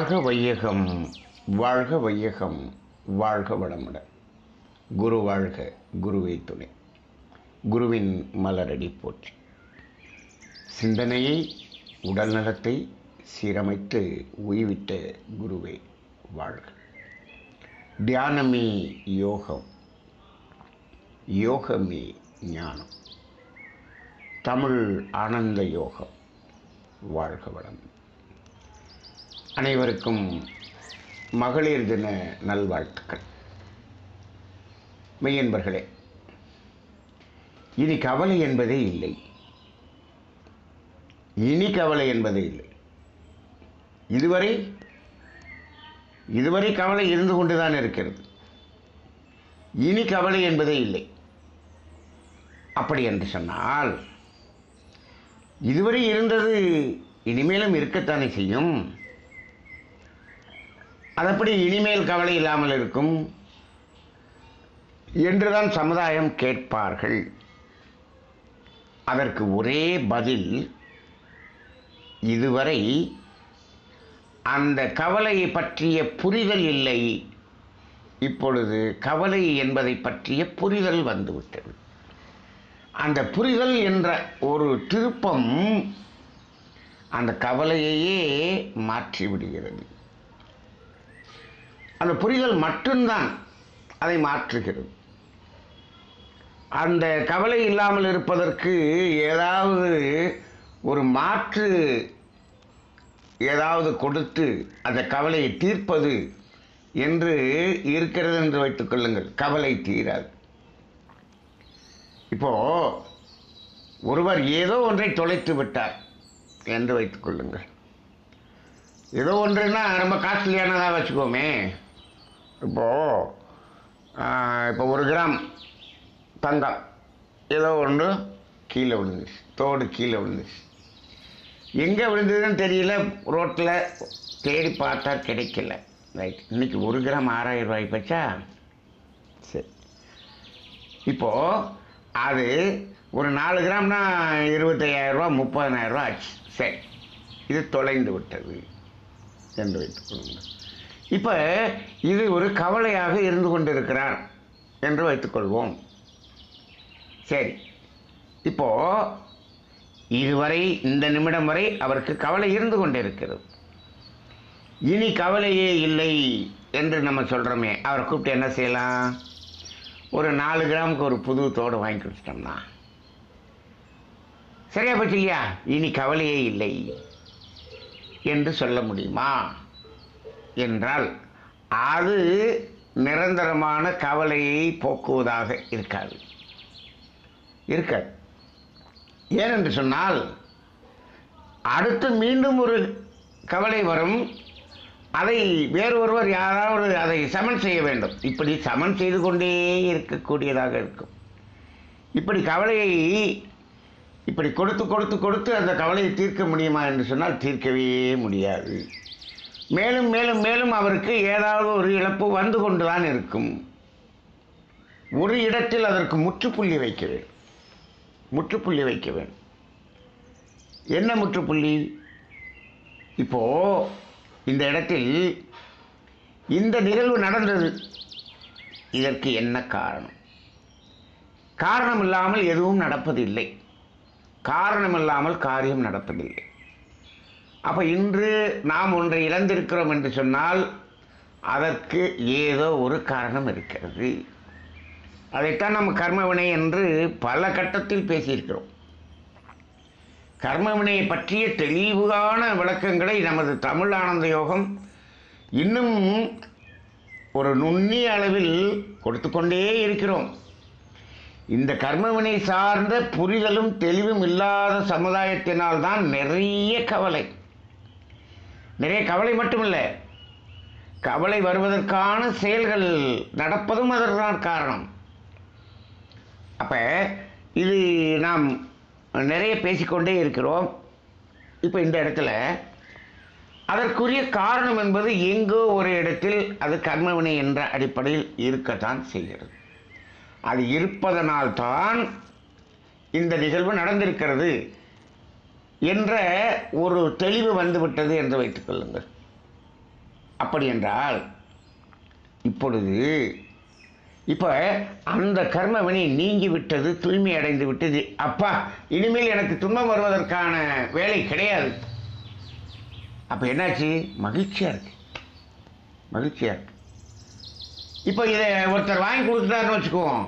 வாழ்க வையகம் வாழ்க வையகம் வாழ்க வளமுடன் குரு வாழ்க குருவை துணை. குருவின் மலரடி போற்றி. சிந்தனையை உடல் நலத்தை சீரமைத்து உய்விட்ட குருவே வாழ்க. தியானமே யோகம் யோகமே ஞானம். தமிழ் ஆனந்த யோகம் வாழ்க வளமுடன் அனைவருக்கும் மகளிர் தின நல்வாழ்த்துக்கள். மெய்யன்பர்களே இனி கவலை என்பதே இல்லை. இனி கவலை என்பதே இல்லை. இதுவரை இதுவரை கவலை இருந்து கொண்டுதான் இருக்கிறது. இனி கவலை என்பதே இல்லை. அப்படி என்று சொன்னால் இதுவரை இருந்தது இனிமேலும் இருக்கத்தானே செய்யும்? அதப்படி இனிமேல் கவலை இல்லாமல் இருக்கும். என்றுதான் சமுதாயம் கேட்பார்கள். அதற்கு ஒரே பதில் இதுவரை அந்த கவலையை பற்றிய புரிதல் இல்லை. இப்பொழுது கவலை என்பதை பற்றிய புரிதல் வந்துவிட்டது. அந்த புரிதல் என்ற ஒரு திருப்பம் அந்த கவலையையே மாற்றிவிடுகிறது. அந்த புரிதல் மட்டும்தான் அதை மாற்றுகிறது. அந்த கவலை இல்லாமல் இருப்பதற்கு ஏதாவது ஒரு மாற்று ஏதாவது கொடுத்து அந்த கவலையை தீர்ப்பது என்று இருக்கிறது என்று வைத்துக் கொள்ளுங்கள். கவலை தீராது. இப்போ ஒருவர் ஏதோ ஒன்றை தொலைத்து விட்டார் என்று வைத்துக் கொள்ளுங்கள். ஏதோ ஒன்றுன்னா ரொம்ப காஸ்ட்லியானதாக வச்சுக்கோமே. இப்போது இப்போ ஒரு கிராம் தங்கம். ஏதோ ஒன்று கீழே விழுந்துச்சு தோடு கீழே விழுந்துச்சு எங்கே விழுந்ததுன்னு தெரியல. ரோட்டில் தேடி பார்த்தா கிடைக்கல. ரைட் இன்றைக்கி ஒரு கிராம் ஆறாயிரம் ரூபாய் போச்சா சரி. இப்போது அது ஒரு நாலு கிராம்னா இருபத்தையாயிரரூவா முப்பதனாயிரரூவா ஆச்சு. சரி. இது தொலைந்து விட்டது. என்று வைத்துக்கொள்ளுங்கள். இப்போ இது ஒரு கவலையாக இருந்து கொண்டிருக்கிறார் என்று வைத்துக்கொள்வோம். சரி. இப்போ இதுவரை இந்த நிமிடம் வரை அவருக்கு கவலை இருந்து கொண்டிருக்கிறது. இனி கவலையே இல்லை என்று நம்ம சொல்கிறோமே அவரை கூப்பிட்டு என்ன செய்யலாம்? ஒரு நாலு கிராமுக்கு ஒரு புது தோடு வாங்கி கொடுத்துட்டோம்னா சரியா போச்சு இல்லையா? இனி கவலையே இல்லை என்று சொல்ல முடியுமா? என்றால் அது நிரந்தரமான கவலையை போக்குவதாக இருக்காது. இருக்காது. ஏனென்று சொன்னால் அடுத்து மீண்டும் ஒரு கவலை வரும். அதை வேறு ஒருவர் யாராவது அதை சமன் செய்ய வேண்டும். இப்படி சமன் செய்து கொண்டே இருக்கக்கூடியதாக இருக்கும். இப்படி கவலையை இப்படி கொடுத்து கொடுத்து கொடுத்து அந்த கவலையை தீர்க்க முடியுமா என்று சொன்னால் தீர்க்கவே முடியாது. மேலும் மேலும் மேலும் அவருக்கு ஏதாவது ஒரு இழப்பு வந்து கொண்டு தான் இருக்கும். ஒரு இடத்தில் அதற்கு முற்றுப்புள்ளி வைக்க வேண்டும் முற்றுப்புள்ளி வைக்க வேண்டும் என்ன முற்றுப்புள்ளி? இப்போ இந்த இடத்தில் இந்த நிகழ்வு நடந்தது. இதற்கு என்ன காரணம்? காரணம் இல்லாமல் எதுவும் நடப்பதில்லை. காரணம் இல்லாமல் காரியம் நடப்பதில்லை. அப்போ இன்று நாம் ஒன்றை இழந்திருக்கிறோம் என்று சொன்னால் அதற்கு ஏதோ ஒரு காரணம் இருக்கிறது. அதைத்தான் நம்ம கர்மவினை என்று பல கட்டத்தில் பேசியிருக்கிறோம். கர்மவினையை பற்றிய தெளிவான விளக்கங்களை நமது தமிழ் ஆனந்த யோகம் இன்னும் ஒரு நுண்ணிய அளவில் கொடுத்து கொண்டே இருக்கிறோம். இந்த கர்மவினை சார்ந்த புரிதலும் தெளிவும் இல்லாத சமுதாயத்தினால் தான் நிறைய கவலை. நிறைய கவலை மட்டுமில்லை. கவலை வருவதற்கான செயல்கள் நடப்பதும் அதற்கான காரணம். அப்போ இது நாம் நிறைய பேசிக்கொண்டே இருக்கிறோம். இப்போ இந்த இடத்துல அதற்குரிய காரணம் என்பது எங்கோ ஒரு இடத்தில் அது கர்மவினை என்ற அடிப்படையில் இருக்கத்தான் செய்கிறது. அது இருப்பதனால்தான் இந்த நிகழ்வு நடந்திருக்கிறது. என்ற ஒரு தெளிவு வந்துவிட்டது என்று வைத்துக் கொள்ளுங்கள். அப்படி என்றால் இப்பொழுது இப்போ அந்த கர்மவினை நீங்கிவிட்டது தூய்மை அடைந்து விட்டது. அப்பா இனிமேல் எனக்கு துன்பம் வருவதற்கான வேலை கிடையாது. அப்போ என்னாச்சு? மகிழ்ச்சியாக இருக்கு. மகிழ்ச்சியாக இருக்கு. இப்போ இதை ஒருத்தர் வாங்கி கொடுத்துட்டாருன்னு வச்சுக்குவோம்.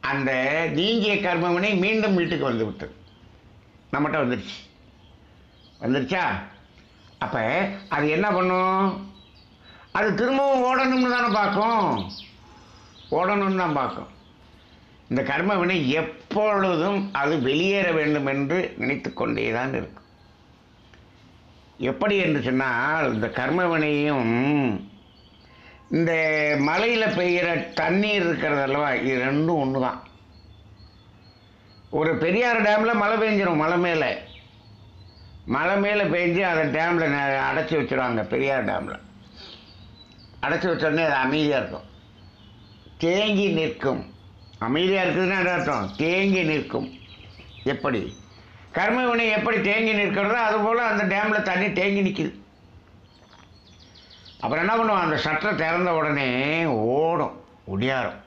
அந்த நீங்கிய கர்மவினை மீண்டும் வீட்டுக்கு வந்து விட்டது. நம்மகிட்ட வந்துடுச்சு வந்துருச்சா? அப்போ அது என்ன பண்ணும்? அது திரும்பவும் ஓடணும்னு தானே பார்க்கும். ஓடணும்னு தான் பார்க்கும். இந்த கர்ம வினை எப்பொழுதும் அது வெளியேற வேண்டும் என்று நினைத்து கொண்டே தான் இருக்கும். எப்படி என்று சொன்னால் இந்த கர்ம வினையும் இந்த மலையில் பெய்கிற தண்ணீர் இருக்கிறது அல்லவா இது ரெண்டும் ஒன்று தான் ஒரு பெரியார் டேமில் மழை பெஞ்சிடும் மலை மேலே. மலை மேலே பெஞ்சு அதை டேமில் அடைச்சி வச்சுருவாங்க பெரியார் டேமில். அடைச்சி வச்சோடனே அது அமைதியாக இருக்கும். தேங்கி நிற்கும். அமைதியாக இருக்குதுன்னா என்ன அர்த்தம்? தேங்கி நிற்கும். எப்படி? கர்ம வினை எப்படி தேங்கி நிற்கிறதோ அதுபோல் அந்த டேமில் தண்ணி தேங்கி நிற்கிது அப்புறம் என்ன பண்ணுவோம் அந்த ஷட்டரை திறந்த உடனே ஓடும் ஒடியாரும்.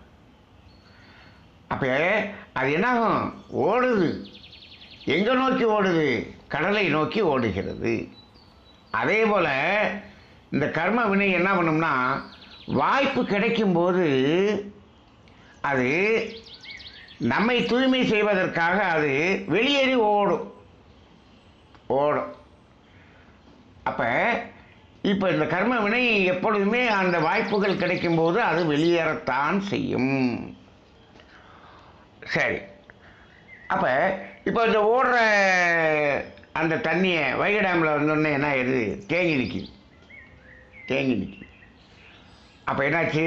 அப்போ அது என்னாகும்? ஓடுது. எங்கே நோக்கி ஓடுது? கடலை நோக்கி ஓடுகிறது. அதே போல் இந்த கர்ம வினை என்ன பண்ணும்னா வாய்ப்பு கிடைக்கும்போது அது நம்மை தூய்மை செய்வதற்காக அது வெளியேறி ஓடும். ஓடும். அப்போ இப்போ இந்த கர்ம வினை எப்பொழுதுமே அந்த வாய்ப்புகள் கிடைக்கும்போது அது வெளியேறத்தான் செய்யும். சரி. அப்போ இப்போ இந்த ஓடுற அந்த தண்ணியை வைகை டேமில் வந்தோடனே என்ன ஆயிடுது? தேங்கி நிற்கிது தேங்கி நிற்கிது அப்போ என்னாச்சு?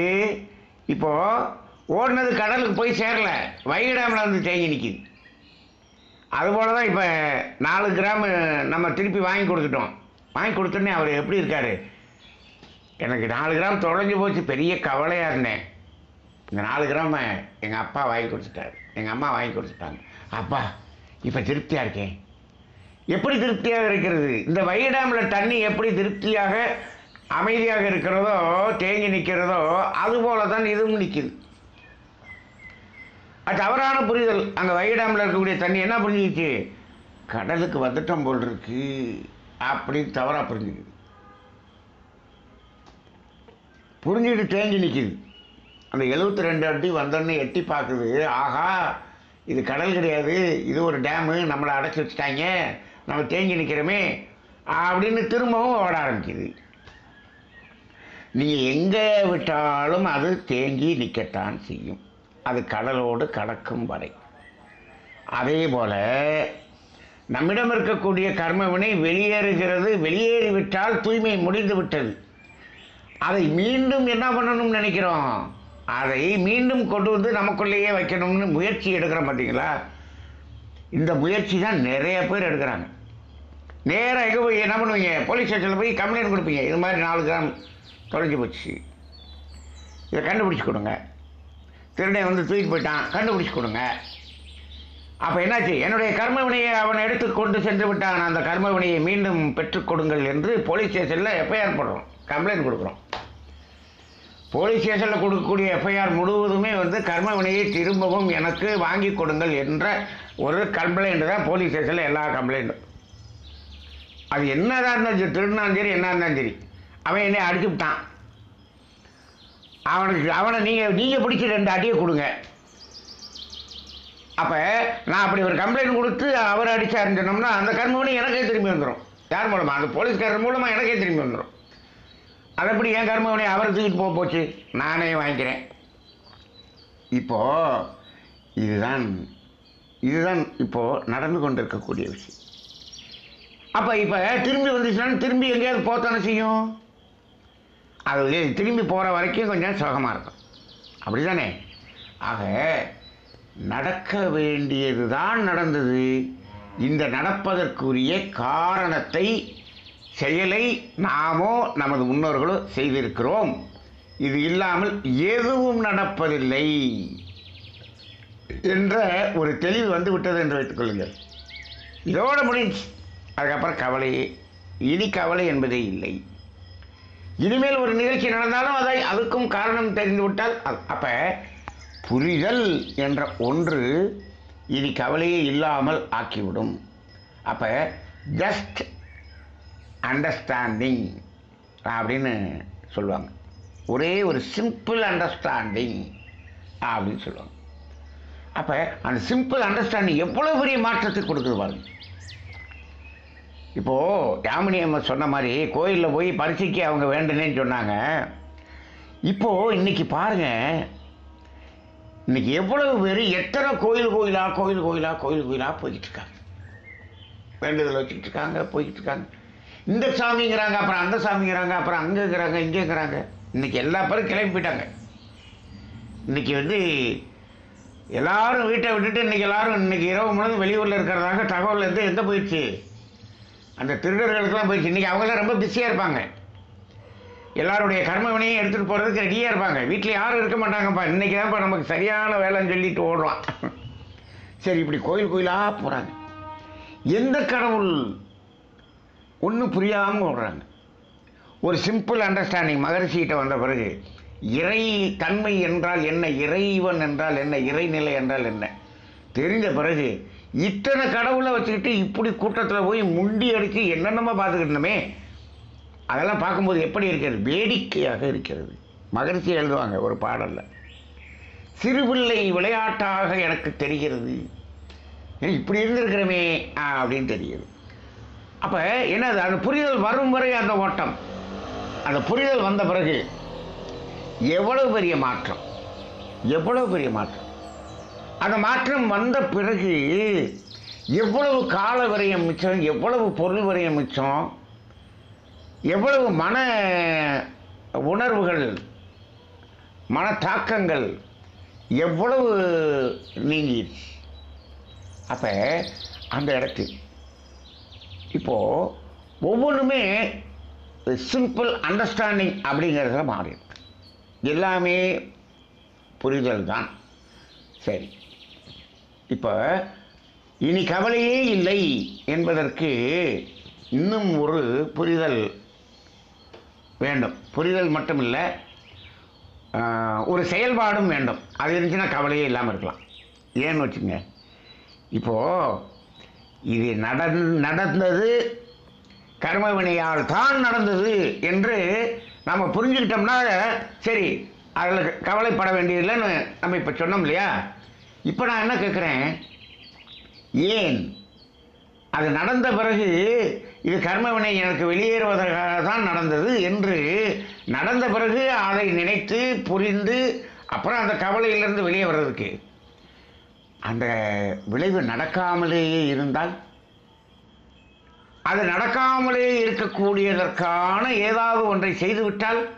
இப்போது ஓடினது கடலுக்கு போய் சேரல. வைகை டேமில் வந்து தேங்கி நிற்கிது அதுபோல தான் இப்போ நாலு கிராம் நம்ம திருப்பி வாங்கி கொடுத்துட்டோம். வாங்கி கொடுத்தோன்னே அவர் எப்படி இருக்கார்? எனக்கு நாலு கிராம் தொலைஞ்சு போச்சு. பெரிய கவலையாக இருந்தேன். இந்த நாலு கிராம எங்கள் அப்பா வாங்கி கொடுத்துட்டாரு. எங்கள் அம்மா வாங்கி கொடுத்துட்டாங்க. அப்பா இப்போ திருப்தியாக இருக்கேன். எப்படி திருப்தியாக இருக்கிறது? இந்த வைடாமில் தண்ணி எப்படி திருப்தியாக அமைதியாக இருக்கிறதோ தேங்கி நிற்கிறதோ அதுபோல தான் இதுவும் நிற்கிது அது தவறான புரிதல். அந்த வைடாமில் இருக்கக்கூடிய தண்ணி என்ன புரிஞ்சுக்கிச்சு? கடலுக்கு வந்துட்டோம் போல் இருக்கு அப்படின்னு தவறாக புரிஞ்சுக்குது. புரிஞ்சுக்கிட்டு தேங்கி நிற்கிது அந்த எழுபத்தி ரெண்டு அடி வந்தோடனே எட்டி பார்க்குது. ஆஹா இது கடல் கிடையாது. இது ஒரு டேமு. நம்மளை அடைச்சி வச்சுட்டாங்க. நம்ம தேங்கி நிற்கிறோமே அப்படின்னு திரும்பவும் ஓட ஆரம்பிக்குது. நீங்கள் எங்கே விட்டாலும் அது தேங்கி நிற்கத்தான் செய்யும். அது கடலோடு கடக்கும் வரை. அதே போல் நம்மிடம் இருக்கக்கூடிய கர்மவினை வெளியேறுகிறது. வெளியேறிவிட்டால் தூய்மை முடிந்து விட்டது அதை மீண்டும் என்ன பண்ணணும்னு நினைக்கிறோம்? அதை மீண்டும் கொண்டு வந்து நமக்குள்ளேயே வைக்கணும்னு முயற்சி எடுக்கிறோம் பார்த்தீங்களா இந்த முயற்சி தான் நிறைய பேர் எடுக்கிறாங்க. நேராக எங்கே போய் என்ன பண்ணுவீங்க? போலீஸ் ஸ்டேஷனில் போய் கம்ப்ளைண்ட் கொடுப்பீங்க. இது மாதிரி நாலு கிராம் தொலைஞ்சு போச்சு. இதை கண்டுபிடிச்சி கொடுங்க. திருடன் வந்து தூக்கிட்டு போயிட்டான். கண்டுபிடிச்சி கொடுங்க. அப்போ என்னாச்சு? என்னுடைய கர்மவினையை அவன் எடுத்து கொண்டு சென்று விட்டான். அந்த கர்மவினையை மீண்டும் பெற்றுக் கொடுங்கள் என்று போலீஸ் ஸ்டேஷனில் எஃப்ஐஆர் போடுறோம். கம்ப்ளைண்ட் கொடுக்குறோம். போலீஸ் ஸ்டேஷனில் கொடுக்கக்கூடிய எஃப்ஐஆர் முழுவதுமே வந்து கர்ம வினையை திரும்பவும் எனக்கு வாங்கி கொடுங்கள் என்ற ஒரு கம்ப்ளைண்ட் தான் போலீஸ் ஸ்டேஷனில் எல்லா கம்ப்ளைண்ட்டும் அது என்னதான் இருந்தாலும் சரி திருடினாலும் சரி என்ன இருந்தாலும் சரி அவன் என்னை அடிச்சு விட்டான். அவனுக்கு அவனை நீங்கள் நீங்கள் பிடிச்சி ரெண்டு அடியை கொடுங்க. அப்போ நான் அப்படி ஒரு கம்ப்ளைண்ட் கொடுத்து அவர் அடிச்சாருன்னு சொன்னோம்னா அந்த கர்மவினை எனக்கே திரும்பி வந்துடும் யார் மூலமாக அந்த போலீஸ்காரர் மூலமாக எனக்கே திரும்பி வந்துடும் அது எப்படி என் கர்மவினை அவர் தூக்கிட்டு போக போச்சு? நானே வாங்கிக்கிறேன். இப்போ இதுதான் இதுதான் இப்போது நடந்து கொண்டிருக்கக்கூடிய விஷயம். அப்போ இப்போ திரும்பி வந்துச்சுன்னா திரும்பி எங்கேயாவது போத்தானே செய்யும்? அது திரும்பி போகிற வரைக்கும் கொஞ்சம் சுகமாக இருக்கும். அப்படி தானே ஆக நடக்க வேண்டியது தான் நடந்தது. இந்த நடப்பதற்குரிய காரணத்தை செயலை நாமோ நமது முன்னோர்களோ செய்திருக்கிறோம். இது இல்லாமல் எதுவும் நடப்பதில்லை என்ற ஒரு தெளிவு வந்து விட்டது என்று வைத்துக்கொள்ளுங்கள் இதோடு முடிஞ்சு. அதுக்கப்புறம் கவலையே இனி கவலை என்பதே இல்லை. இனிமேல் ஒரு நிகழ்ச்சி நடந்தாலும் அதை அதுக்கும் காரணம் தெரிந்துவிட்டால் அப்போ அது- புரிதல் என்ற ஒன்று இனி கவலையே இல்லாமல் ஆக்கிவிடும். அப்போ ஜஸ்ட் அண்டர்ஸ்டாண்டிங் அப்படின்னு சொல்லுவாங்க. ஒரே ஒரு சிம்பிள் அண்டர்ஸ்டாண்டிங் அப்படின்னு சொல்லுவாங்க. அப்போ அந்த சிம்பிள் அண்டர்ஸ்டாண்டிங் எவ்வளோ பெரிய மாற்றத்தை கொடுக்குது பாருங்க. இப்போது யாமினி அம்மா சொன்ன மாதிரி கோயிலில் போய் பரிசைக்கு அவங்க வேண்டுனேன்னு சொன்னாங்க. இப்போது இன்னைக்கு பாருங்க. இன்னைக்கு எவ்வளவு பேர் எத்தனை கோயில் கோயிலா கோயில் கோயிலாக கோயில் கோயிலாக போய்கிட்டு இருக்காங்க. வேண்டுதல் வச்சுக்கிட்டு இருக்காங்க போய்கிட்டு இருக்காங்க. இந்த சாமிங்கிறாங்க அப்புறம் அந்த சாமிங்கிறாங்க அப்புறம் அங்கே இருக்கிறாங்க இங்கே இருக்கிறாங்க. இன்னைக்கு எல்லா பேரும் கிளம்பி போயிட்டாங்க. இன்னைக்கு வந்து எல்லாரும் வீட்டை விட்டுட்டு இன்றைக்கி எல்லாரும் இன்னைக்கு இரவு முழுவதும் வெளியூரில் இருக்கிறதாக தகவல் வந்து எங்கே போயிடுச்சு? அந்த திருடர்களுக்கெல்லாம் போயிடுச்சு. இன்றைக்கி அவங்களாம் ரொம்ப பிஸியாக இருப்பாங்க. எல்லாருடைய கர்மவினையும் எடுத்துகிட்டு போகிறதுக்கு ரெடியாக இருப்பாங்க. வீட்டில் யாரும் இருக்க மாட்டாங்கப்பா. இன்றைக்கி தான்ப்பா நமக்கு சரியான வேலைன்னு சொல்லிட்டு ஓடுறான் சரி இப்படி கோயில் கோயிலாக போகிறாங்க எந்த கடவுள் ஒன்றும் புரியாமல் விடுறாங்க ஒரு சிம்பிள் அண்டர்ஸ்டாண்டிங் மகரிஷிகிட்ட வந்த பிறகு இறை தன்மை என்றால் என்ன இறைவன் என்றால் என்ன இறைநிலை என்றால் என்ன? தெரிஞ்ச பிறகு இத்தனை கடவுளை வச்சுக்கிட்டு இப்படி கூட்டத்தில் போய் முண்டி அடித்து என்னென்னமோ பார்த்துக்கிட்டோமே அதெல்லாம் பார்க்கும்போது எப்படி இருக்கிறது? வேடிக்கையாக இருக்கிறது. மகிழ்ச்சி எழுதுவாங்க ஒரு பாடலில். சிறுபிள்ளை விளையாட்டாக எனக்கு தெரிகிறது. ஏன் இப்படி இருந்திருக்கிறோமே ஆ, அப்படின்னு தெரியுது. அப்போ என்னது? அந்த புரிதல் வரும் வரை அந்த ஓட்டம். அந்த புரிதல் வந்த பிறகு எவ்வளவு பெரிய மாற்றம்? எவ்வளவு பெரிய மாற்றம்? அந்த மாற்றம் வந்த பிறகு எவ்வளவு கால விரயம் மிச்சம்? எவ்வளவு பொருள் விரயம் மிச்சம்? எவ்வளவு மன உணர்வுகள் மன தாக்கங்கள் எவ்வளவு நீங்கிடுச்சு? அப்போ அந்த இடத்துக்கு இப்போது ஒவ்வொன்றுமே சிம்பிள் அண்டர்ஸ்டாண்டிங் அப்படிங்கிறதுல மாறிடும் எல்லாமே புரிதல் தான் சரி. இப்போ இனி கவலையே இல்லை என்பதற்கு இன்னும் ஒரு புரிதல் வேண்டும். புரிதல் மட்டும் இல்லை ஒரு செயல்பாடும் வேண்டும். அது இருந்துச்சுன்னா கவலையே இல்லாமல் இருக்கலாம். ஏன்னு வச்சுங்க இப்போது இது நடந் நடந்தது கர்மவினையால் தான் நடந்தது என்று நம்ம புரிஞ்சுக்கிட்டோம்னா சரி அதில் கவலைப்பட வேண்டியதில்லைன்னு நம்ம இப்போ சொன்னோம் இல்லையா? இப்போ நான் என்ன கேட்குறேன் ஏன்? அது நடந்த பிறகு இது கர்மவினை எனக்கு வெளியேறுவதற்காக தான் நடந்தது என்று நடந்த பிறகு அதை நினைத்து புரிந்து அப்புறம் அந்த கவலையிலிருந்து வெளியே வர்றதுக்கு. அந்த விளைவு நடக்காமலேயே இருந்தால் அது நடக்காமலே இருக்கக்கூடியதற்கான ஏதாவது ஒன்றை செய்துவிட்டால்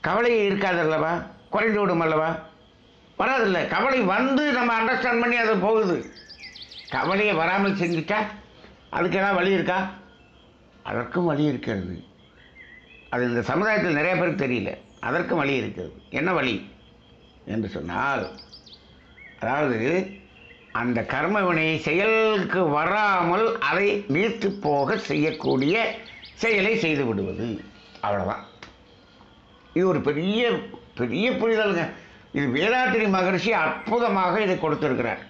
கவலையே இருக்காது அல்லவா? குறைந்து விடும் அல்லவா? வராதில்ல. கவலை வந்து நம்ம அண்டர்ஸ்டாண்ட் பண்ணி அது போகுது. கவலையை வராமல் செஞ்சுட்டா அதுக்கு ஏதாவது வழி இருக்கா? அதற்கும் வழி இருக்கிறது. அது இந்த சமுதாயத்தில் நிறைய பேருக்கு தெரியல. அதற்கும் வழி இருக்கிறது. என்ன வழி? என்று சொன்னால் அதாவது அந்த கர்மவினை செயலுக்கு வராமல் அதை நீர்த்து போக செய்யக்கூடிய செயலை செய்து விடுவது. அவ்வளோதான் இது ஒரு பெரிய பெரிய புரிதலுங்க. இது வேதாத்திரி மகரிஷி அற்புதமாக இதை கொடுத்துருக்கிறார்.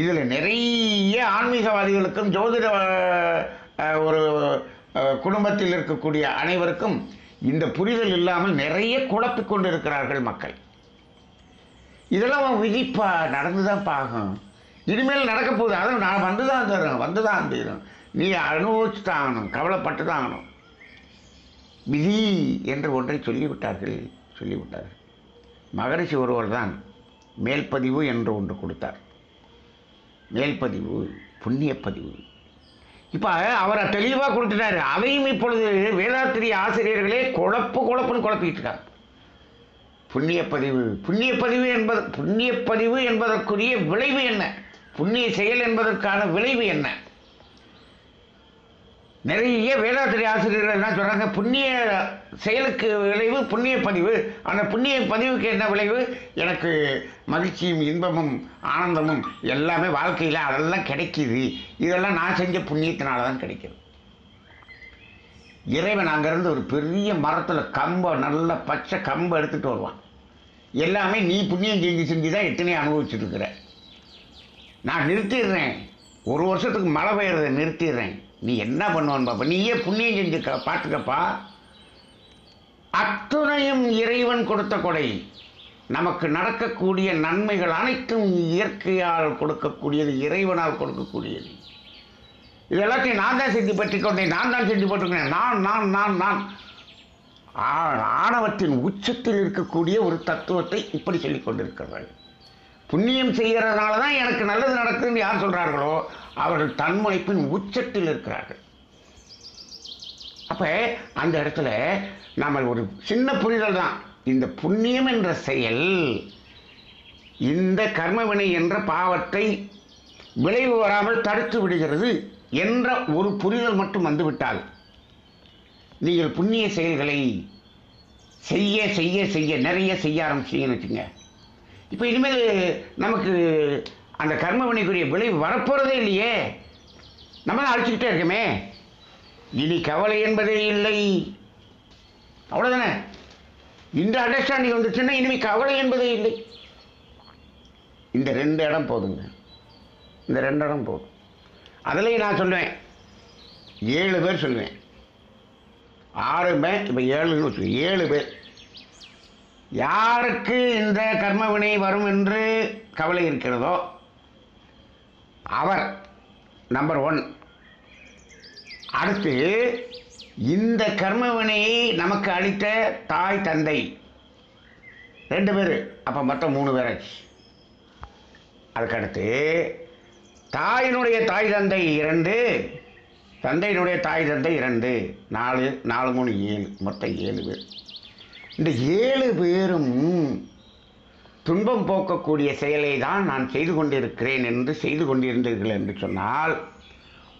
இதில் நிறைய ஆன்மீகவாதிகளுக்கும் ஜோதிட ஒரு குடும்பத்தில் இருக்கக்கூடிய அனைவருக்கும் இந்த புரிதல் இல்லாமல் நிறைய குழப்பிக் கொண்டிருக்கிறார்கள் மக்கள். இதெல்லாம் அவன் விதிப்பா நடந்து தான் பாகும் இனிமேல் நடக்க போகுது. அதுவும் நான் வந்து தான் தரும் வந்து தான் தீரும் நீ அனுபவிச்சு தான் ஆகணும் கவலைப்பட்டு தான் ஆகணும் விதி என்று ஒன்றை சொல்லிவிட்டார்கள் சொல்லிவிட்டார்கள். மகரிஷி ஒருவர் தான் மேல்பதிவு என்று ஒன்று கொடுத்தார். மேல்பதிவு புண்ணியப்பதிவு. இப்போ அவரை தெளிவாக கொடுத்துட்டாரு. அதையும் இப்பொழுது வேதாத்திரி ஆசிரியர்களே குழப்பு குழப்புன்னு குழப்பிக்கிட்டு இருக்காங்க. புண்ணியப்பதிவு. புண்ணியப்பதிவு என்பது புண்ணியப்பதிவு என்பதற்குரிய விளைவு என்ன? புண்ணிய செயல் என்பதற்கான விளைவு என்ன? நிறைய வேதாத்திரி ஆசிரியர்கள் என்ன சொல்கிறாங்க புண்ணிய செயலுக்கு விளைவு புண்ணிய பதிவு அந்த புண்ணிய பதிவுக்கு என்ன விளைவு? எனக்கு மகிழ்ச்சியும் இன்பமும் ஆனந்தமும் எல்லாமே வாழ்க்கையில் அதெல்லாம் கிடைக்கிது. இதெல்லாம் நான் செஞ்ச புண்ணியத்தினால தான் கிடைக்கிது. இறைவன் அங்கேருந்து ஒரு பெரிய மரத்தில் கம்பை நல்ல பச்சை கம்பை எடுத்துகிட்டு வருவான். எல்லாமே நீ புண்ணியம் செஞ்சு செஞ்சு தான் எத்தனையோ அனுபவிச்சுட்டு நான் நிறுத்திடுறேன். ஒரு வருஷத்துக்கு மழை பெய்கிறத நிறுத்திடுறேன். நீ என்ன பண்ணுவான்னு பாப்பா. நீயே புண்ணியம் செஞ்சு க பார்த்துக்கப்பா அத்துணையும் இறைவன் கொடுத்த கொடை. நமக்கு நடக்கக்கூடிய நன்மைகள் அனைத்தும் இயற்கையால் கொடுக்கக்கூடியது இறைவனால் கொடுக்கக்கூடியது. இது எல்லாத்தையும் நான் தான் சித்தி பற்றி கொண்டேன் நான் தான் சித்தி போட்டிருக்கேன் நான் நான் நான். நான் ஆ- ஆணவத்தின் உச்சத்தில் இருக்கக்கூடிய ஒரு தத்துவத்தை இப்படி சொல்லிக் கொண்டிருக்கிறார்கள். புண்ணியம் செய்கிறதுனால தான் எனக்கு நல்லது நடக்குதுன்னு யார் சொல்கிறார்களோ அவர்கள் தன்முனைப்பின் உச்சத்தில் இருக்கிறார்கள். அப்போ அந்த இடத்துல நாம் ஒரு சின்ன புரிதல் தான். இந்த புண்ணியம் என்ற செயல் இந்த கர்மவினை என்ற பாவத்தை விளைவு வராமல் தடுத்து விடுகிறது. என்ற ஒரு புரிதல் மட்டும் வந்துவிட்டால் நீங்கள் புண்ணிய செயல்களை செய்ய செய்ய செய்ய நிறைய செய்ய ஆரம்பிச்சீங்கன்னு வச்சுங்க. இப்போ இனிமேல் நமக்கு அந்த கர்மவினைக்குரிய விளைவு வரப்போகிறதே இல்லையே. நம்ம தான் அழிச்சுக்கிட்டே இருக்கமே. இனி கவலை என்பதே இல்லை. அவ்வளோதானே இந்த அண்டர்ஸ்டாண்டிங் வந்துச்சுன்னா இனிமேல் கவலை என்பதே இல்லை. இந்த ரெண்டு இடம் போதுங்க. இந்த ரெண்டு இடம் போதும். அதுலேயும் நான் சொல்லுவேன். ஏழு பேர் சொல்லுவேன். ஆறு பேர் இப்போ ஏழுன்னு சொல்லுவேன். ஏழு பேர். யாருக்கு இந்த கர்மவினை வரும் என்று கவலை இருக்கிறதோ அவர் நம்பர் ஒன் அடுத்து இந்த கர்மவினையை நமக்கு அளித்த தாய் தந்தை. ரெண்டு பேர். அப்போ மொத்தம் மூணு பேராச்சு. அதுக்கடுத்து தாயினுடைய தாய் தந்தை இரண்டு தந்தையினுடைய தாய் தந்தை இரண்டு. நாலு நாலு மூணு ஏழு. மொத்தம் ஏழு பேர். இந்த ஏழு பேரும் துன்பம் போக்கக்கூடிய செயலை தான் நான் செய்து கொண்டிருக்கிறேன் என்று செய்து கொண்டிருந்தீர்கள் என்று சொன்னால்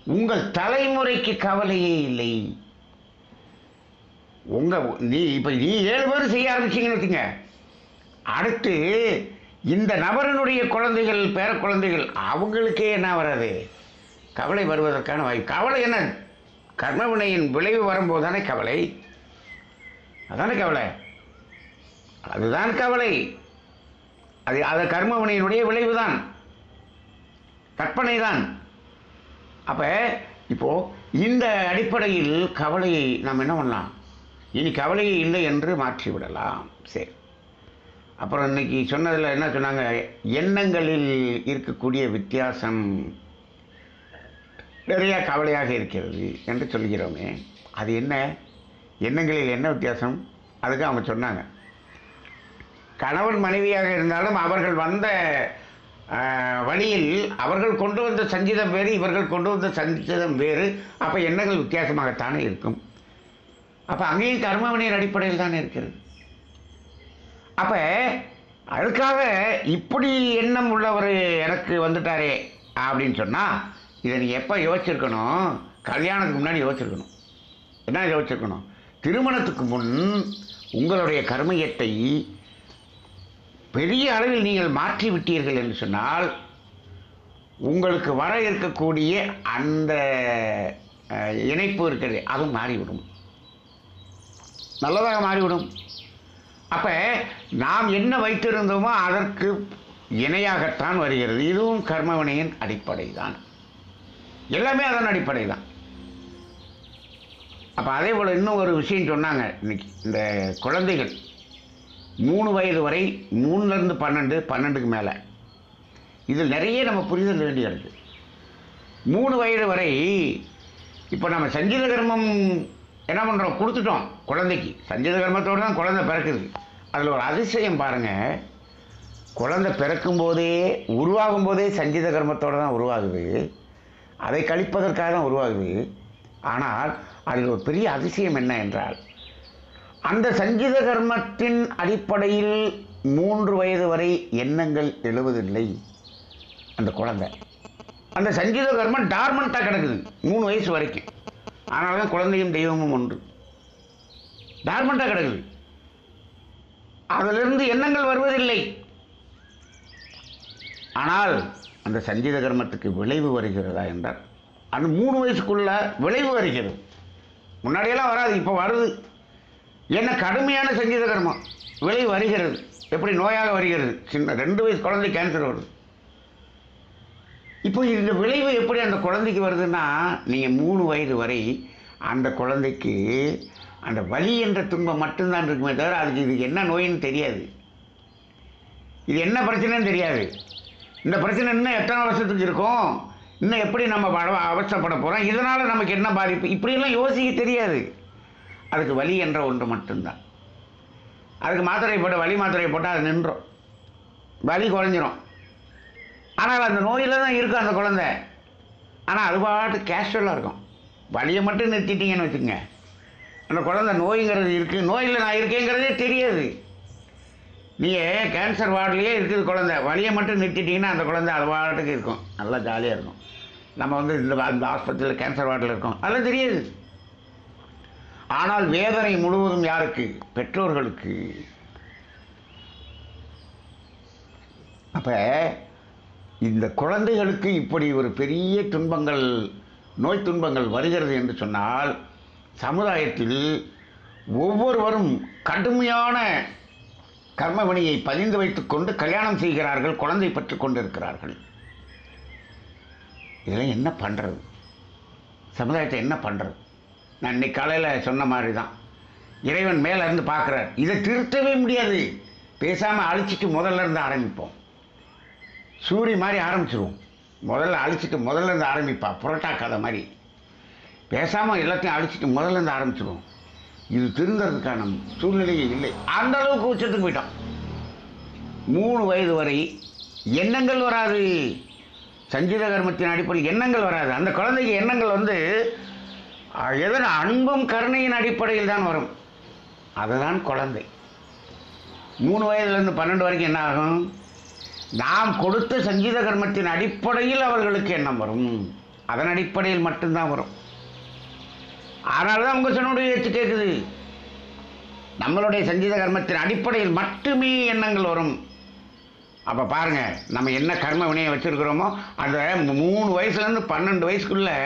உங்கள் தலைமுறைக்கு கவலையே இல்லை. உங்கள் நீ இப்போ நீ ஏழு பேர் செய்ய ஆரம்பிச்சிங்கன்னு வச்சுங்க. அடுத்து இந்த நபரனுடைய குழந்தைகள் பேர குழந்தைகள் அவங்களுக்கே என்ன வராது? கவலை வருவதற்கான வாய்ப்பு கவலை என்ன? கர்மவினையின் விளைவு வரும்போது தானே கவலை? அதானே கவலை? அதுதான் கவலை. அது அது கர்மவினையினுடைய விளைவு தான் கற்பனை தான் அப்போ இப்போ இந்த அடிப்படையில் கவலையை நாம் என்ன பண்ணலாம்? இனி கவலையே இல்லை என்று மாற்றி விடலாம் சரி. அப்புறம் இன்றைக்கி சொன்னதில் என்ன சொன்னாங்க? எண்ணங்களில் இருக்கக்கூடிய வித்தியாசம் நிறையா கவலையாக இருக்கிறது என்று சொல்கிறோமே. அது என்ன? எண்ணங்களில் என்ன வித்தியாசம்? அதுக்கு அவங்க சொன்னாங்க. கணவன் மனைவியாக இருந்தாலும் அவர்கள் வந்த வழியில் அவர்கள் கொண்டு வந்த சங்கீதம் வேறு இவர்கள் கொண்டு வந்த சங்கீதம் வேறு. அப்போ எண்ணங்கள் வித்தியாசமாகத்தானே இருக்கும். அப்போ அங்கேயும் கர்மவினையின் அடிப்படையில் தானே இருக்கிறது. அப்போ அதுக்காக இப்படி எண்ணம் உள்ளவர் எனக்கு வந்துட்டாரே அப்படின்னு சொன்னால் இதை நீ எப்போ யோசிச்சிருக்கணும்? கல்யாணத்துக்கு முன்னாடி யோசிச்சிருக்கணும். என்ன யோசிச்சிருக்கணும்? திருமணத்துக்கு முன் உங்களுடைய கர்மயத்தை பெரிய அளவில் நீங்கள் மாற்றி விட்டீர்கள் என்று சொன்னால் உங்களுக்கு வர இருக்கக்கூடிய அந்த இணைப்பு இருக்கிறது அதுவும் மாறிவிடும். நல்லதாக மாறிவிடும். அப்போ நாம் என்ன வைத்திருந்தோமோ அதற்கு இணையாகத்தான் வருகிறது. இதுவும் கர்மவினையின் அடிப்படை தான் எல்லாமே அதன் அடிப்படை தான் அப்போ அதே போல் இன்னும் ஒரு விஷயம் சொன்னாங்க. இன்னைக்கு இந்த குழந்தைகள் மூணு வயது வரை மூணுலேருந்து பன்னெண்டு பன்னெண்டுக்கு மேலே. இதில் நிறைய நம்ம புரிதல் வேண்டியது இருக்குது மூணு வயது வரை இப்போ நம்ம சஞ்சீத கர்மம் என்ன பண்ணுறோம் கொடுத்துட்டோம் குழந்தைக்கு. சஞ்சீத கர்மத்தோடு தான் குழந்தை பிறக்குது. அதில் ஒரு அதிசயம் பாருங்கள் குழந்தை பிறக்கும் போதே உருவாகும் போதே சங்கீத கர்மத்தோடு தான் உருவாகுது. அதை கழிப்பதற்காக தான் உருவாகுது. ஆனால் அதில் ஒரு பெரிய அதிசயம் என்ன என்றால் அந்த சங்கீத கர்மத்தின் அடிப்படையில் மூன்று வயது வரை எண்ணங்கள் எழுவதில்லை. அந்த குழந்தை. அந்த சஞ்சீத கர்மம் டார்மண்ட்டாக கிடக்குது மூணு வயசு வரைக்கும். ஆனால் தான் குழந்தையும் தெய்வமும் ஒன்று. டார்மண்ட்டாக கிடக்குது. அதிலிருந்து எண்ணங்கள் வருவதில்லை. ஆனால் அந்த சஞ்சீத கர்மத்துக்கு விளைவு வருகிறதா என்றார். அந்த மூணு வயசுக்குள்ள விளைவு வருகிறது. முன்னாடியெல்லாம் வராது இப்போ வருது. என்ன கடுமையான சஞ்சீத கர்மம். விளைவு வருகிறது. எப்படி நோயாக வருகிறது? சின்ன ரெண்டு வயசு குழந்தை கேன்சர் வருது. இப்போ இந்த விளைவு எப்படி அந்த குழந்தைக்கு வருதுன்னா நீங்கள் மூணு வயது வரை அந்த குழந்தைக்கு அந்த வலி என்ற துன்பம் மட்டும்தான் இருக்குமே தவிர அதுக்கு இது என்ன நோயின்னு தெரியாது. இது என்ன பிரச்சனைன்னு தெரியாது. இந்த பிரச்சனை இன்னும் எத்தனை வருஷத்துக்கு இருக்கும்? இன்னும் எப்படி நம்ம அவசப்பட போகிறோம் இதனால் நமக்கு என்ன பாதிப்பு? இப்படியெல்லாம் யோசிக்க தெரியாது. அதுக்கு வலி என்ற ஒன்று மட்டும்தான். அதுக்கு மாத்திரை போட்டால் வலி மாத்திரை போட்டால் அது நின்றோம். வலி குறைஞ்சிரும். ஆனால் அந்த நோயில் தான் இருக்கும் அந்த குழந்தை. ஆனால் அது பாட்டு கேஷுவலாக இருக்கும். வலியை மட்டும் நிறுத்திட்டீங்கன்னு வச்சுக்கோங்க. அந்த குழந்தை நோய்ங்கிறது இருக்குது நோயில் நான் இருக்கேங்கிறதே தெரியாது. நீங்கள் கேன்சர் வார்டுலேயே இருக்குது குழந்தை. வழியை மட்டும் நிறுத்திட்டிங்கன்னா அந்த குழந்தை அது வாட்டுக்கு இருக்கும். நல்லா ஜாலியாக இருக்கும். நம்ம வந்து இந்த அந்த ஆஸ்பத்திரியில் கேன்சர் வார்டில் இருக்கோம். அதெல்லாம் தெரியாது. ஆனால் வேதனை முழுவதும் யாருக்கு? பெற்றோர்களுக்கு. அப்போ இந்த குழந்தைகளுக்கு இப்படி ஒரு பெரிய துன்பங்கள் நோய் துன்பங்கள் வருகிறது என்று சொன்னால் சமுதாயத்தில் ஒவ்வொருவரும் கடுமையான கர்மவினியை பதிந்து வைத்துக்கொண்டு கல்யாணம் செய்கிறார்கள் குழந்தை பெற்றுக் கொண்டிருக்கிறார்கள். இதெல்லாம் என்ன பண்ணுறது சமுதாயத்தை என்ன பண்ணுறது நான் இன்னைக்கு காலையில் சொன்ன மாதிரி தான் இறைவன் மேலே இருந்து பார்க்குறார். இதை திருத்தவே முடியாது. பேசாமல் அழிச்சிட்டு முதல்ல இருந்து ஆரம்பிப்போம். சூரி மாதிரி ஆரம்பிச்சிருவோம். முதல்ல அழிச்சிட்டு முதல்ல இருந்து ஆரம்பிப்பா. புரோட்டா கதை மாதிரி. பேசாமல் எல்லாத்தையும் அழிச்சிட்டு முதல்ல இருந்து ஆரம்பிச்சிடுவோம் இது திருந்தறதுக்கான சூழ்நிலையே இல்லை. அந்த அளவுக்கு உச்சத்துக்கு போயிட்டோம். மூணு வயது வரை எண்ணங்கள் வராது. சஞ்சீத கர்மத்தின் அடிப்படையில் எண்ணங்கள் வராது. அந்த குழந்தைக்கு எண்ணங்கள் வந்து அஹ், எதன் அன்பும் கருணையின் அடிப்படையில் தான் வரும். அதுதான் குழந்தை. மூணு வயதுலேருந்து பன்னெண்டு வரைக்கும் என்ன ஆகும்? நாம் கொடுத்த சங்கீத கர்மத்தின் அடிப்படையில் அவர்களுக்கு எண்ணம் வரும். அதன் அடிப்படையில் மட்டும்தான் வரும். அதனால தான் உங்கள் சொன்னுடைய ஏற்று கேட்குது நம்மளுடைய சஞ்சீத கர்மத்தின் அடிப்படையில் மட்டுமே எண்ணங்கள் வரும். அப்போ பாருங்கள் நம்ம என்ன கர்ம வினையை வச்சுருக்கிறோமோ அந்த மூணு வயசுலேருந்து பன்னெண்டு வயசுக்குள்ளே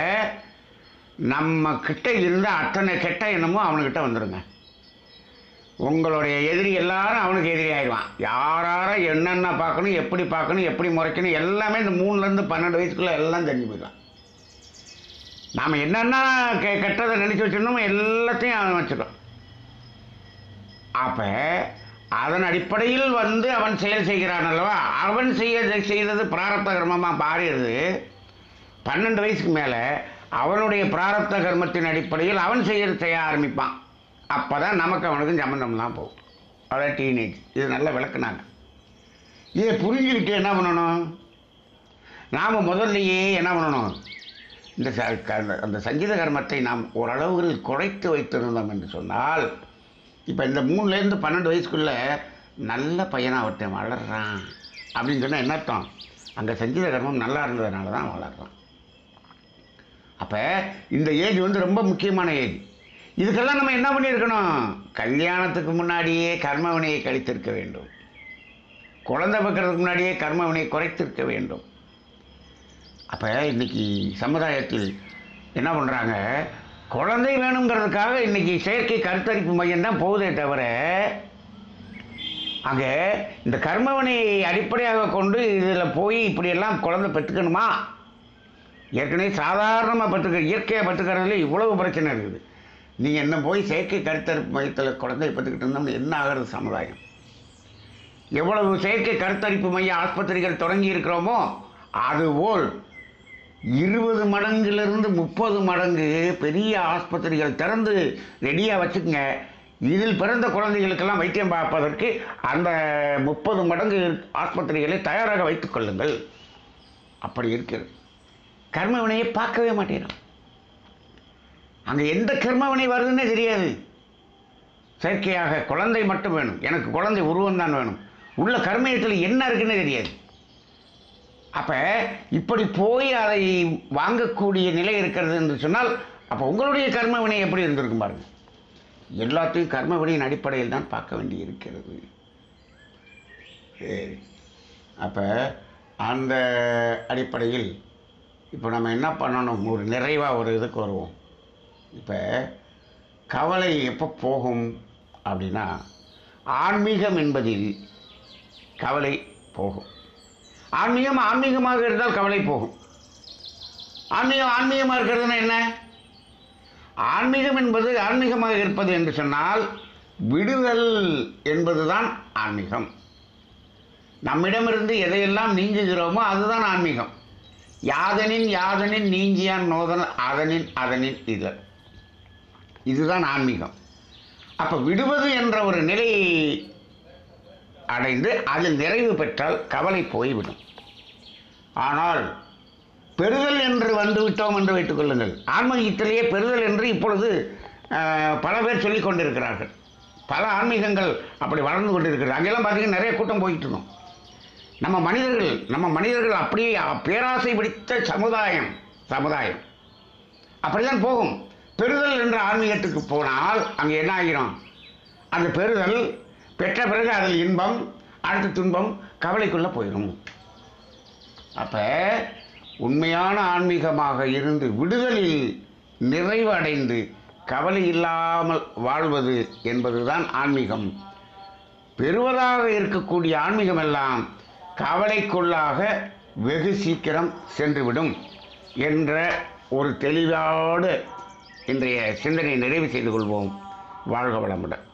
நம்ம கிட்ட இருந்த அத்தனை கெட்ட எண்ணமும் அவனுக்கிட்ட வந்துடுங்க உங்களுடைய எதிரி எல்லாரும் அவனுக்கு எதிரி ஆயிடுவான். யாரார என்னென்ன பார்க்கணும் எப்படி பார்க்கணும் எப்படி முறைக்கணும் எல்லாமே இந்த மூணுலேருந்து பன்னெண்டு வயசுக்குள்ளே எல்லாம் தெரிஞ்சு போயிடலாம் நாம் என்னென்ன கெ கெட்டதை நினச்சி வச்சிருந்தோமோ எல்லாத்தையும் அவன் வச்சுட்டான் அப்போ அதன் அடிப்படையில் வந்து அவன் செயல் செய்கிறான் அல்லவா? அவன் செய்ய செய்தது பிராரப்த கர்மமாக மாறிடுது பன்னெண்டு வயசுக்கு மேலே அவனுடைய பிராரப்த கர்மத்தின் அடிப்படையில் அவன் செய்ய செய்ய ஆரம்பிப்பான். அப்போ தான் நமக்கு அவனுக்கும் சம்மந்தம்லாம் போகும். அதான் டீனேஜ் இது நல்லா விளக்குனாங்க. இதை புரிஞ்சுக்கிட்டு என்ன பண்ணணும்? நாம் முதல்லையே என்ன பண்ணணும்? இந்த க- அந்த- அந்த சங்கீத கர்மத்தை நாம் ஓரளவுகளில் குறைத்து வைத்திருந்தோம் என்று சொன்னால் இப்போ இந்த மூணுலேருந்து பன்னெண்டு வயசுக்குள்ளே நல்ல பையனாக ஒருத்தன் வளர்கிறான் அப்படின்னு சொன்னால் என்ன அர்த்தம்? அங்கே சங்கீத கர்மம் நல்லா இருந்ததுனால தான் வளர்கிறான் அப்போ இந்த ஏஜ் வந்து ரொம்ப முக்கியமான ஏஜ். இதுக்கெல்லாம் நம்ம என்ன பண்ணியிருக்கணும்? கல்யாணத்துக்கு முன்னாடியே கர்மவினையை கழித்திருக்க வேண்டும். குழந்தை பார்க்கறதுக்கு முன்னாடியே கர்மவினையை குறைத்திருக்க வேண்டும். அப்போ இன்றைக்கி சமுதாயத்தில் என்ன பண்ணுறாங்க குழந்தை வேணுங்கிறதுக்காக இன்னைக்கு செயற்கை கருத்தரிப்பு மையம் தான் போகுதே தவிர அங்கே இந்த கர்மவனையை அடிப்படையாக கொண்டு இதில் போய் இப்படியெல்லாம் குழந்தை பெற்றுக்கணுமா? ஏற்கனவே சாதாரணமாக பெற்றுக்க இயற்கையாக பெற்றுக்கிறதுல இவ்வளவு பிரச்சனை இருக்குது. நீங்கள் என்ன போய் செயற்கை கருத்தரிப்பு மையத்தில் குழந்தை பெற்றுக்கிட்டு இருந்தோம்னா என்ன ஆகிறது சமுதாயம்? எவ்வளவு செயற்கை கருத்தரிப்பு மைய ஆஸ்பத்திரிகள் தொடங்கி இருக்கிறோமோ அதுபோல் இருபது மடங்குலேருந்து முப்பது மடங்கு பெரிய ஆஸ்பத்திரிகள் திறந்து ரெடியாக வச்சுக்கோங்க. இதில் பிறந்த குழந்தைகளுக்கெல்லாம் வைத்தியம் பார்ப்பதற்கு அந்த முப்பது மடங்கு ஆஸ்பத்திரிகளை தயாராக வைத்துக் கொள்ளுங்கள். அப்படி இருக்கிறது. கர்மவினையை பார்க்கவே மாட்டேன் அங்கே எந்த கர்மவினை வருதுன்னே தெரியாது. செயற்கையாக குழந்தை மட்டும் வேணும். எனக்கு குழந்தை உருவம் தான் வேணும். உள்ள கர்மயத்தில் என்ன இருக்குன்னு தெரியாது. அப்போ இப்படி போய் அதை வாங்கக்கூடிய நிலை இருக்கிறது என்று சொன்னால் அப்போ உங்களுடைய கர்ம வினை எப்படி இருந்திருக்கும் பாருங்க. எல்லாத்தையும் கர்ம வினையின் அடிப்படையில் தான் பார்க்க வேண்டி இருக்கிறது. சரி. அப்போ அந்த அடிப்படையில் இப்போ நம்ம என்ன பண்ணணும்? ஒரு நிறைவாக ஒரு இதுக்கு வருவோம். இப்போ கவலை எப்போ போகும் அப்படின்னா ஆன்மீகம் என்பதில் கவலை போகும். ஆன்மீகம் ஆன்மீகமாக இருந்தால் கவலை போகும். ஆன்மீகம் ஆன்மீகமாக இருக்கிறதுனா என்ன? ஆன்மீகம் என்பது ஆன்மீகமாக இருப்பது என்று சொன்னால் விடுதல் என்பதுதான் ஆன்மீகம். நம்மிடமிருந்து எதையெல்லாம் நீங்குகிறோமோ அதுதான் ஆன்மீகம். யாதனின் யாதனின் நீங்கியான் நோதன் அதனின் அதனின் இது இதுதான் ஆன்மீகம். அப்போ விடுவது என்ற ஒரு நிலையை அடைந்து அதில் நிறைவு பெற்றால் கவலை போய்விடும். ஆனால் பெறுதல் என்று வந்து விட்டோம் என்று வைத்துக் கொள்ளுங்கள். ஆன்மீகத்திலேயே பெறுதல் என்று இப்பொழுது பல பேர் சொல்லிக் கொண்டிருக்கிறார்கள். பல ஆன்மீகங்கள் அப்படி வளர்ந்து கொண்டிருக்கிறது. அங்கெல்லாம் பார்த்தீங்கன்னா நிறைய கூட்டம் போயிட்டு இருந்தோம். நம்ம மனிதர்கள் நம்ம மனிதர்கள் அப்படியே பேராசை பிடித்த சமுதாயம் சமுதாயம். அப்படிதான் போகும். பெறுதல் என்ற ஆன்மீகத்துக்கு போனால் அங்கே என்ன ஆகிரும்? அந்த பெறுதல் பெற்ற பிறகு அதில் இன்பம் அடுத்த துன்பம் கவலைக்குள்ளே போயிடும் அப்போ உண்மையான ஆன்மீகமாக இருந்து விடுதலில் நிறைவு அடைந்து கவலை இல்லாமல் வாழ்வது என்பதுதான் ஆன்மீகம். பெறுவதாக இருக்கக்கூடிய ஆன்மீகம் எல்லாம் கவலைக்குள்ளாக வெகு சீக்கிரம் சென்றுவிடும் என்ற ஒரு தெளிவோடு இன்றைய சிந்தனையை நிறைவு செய்து கொள்வோம். வாழ்க வளமுடன்.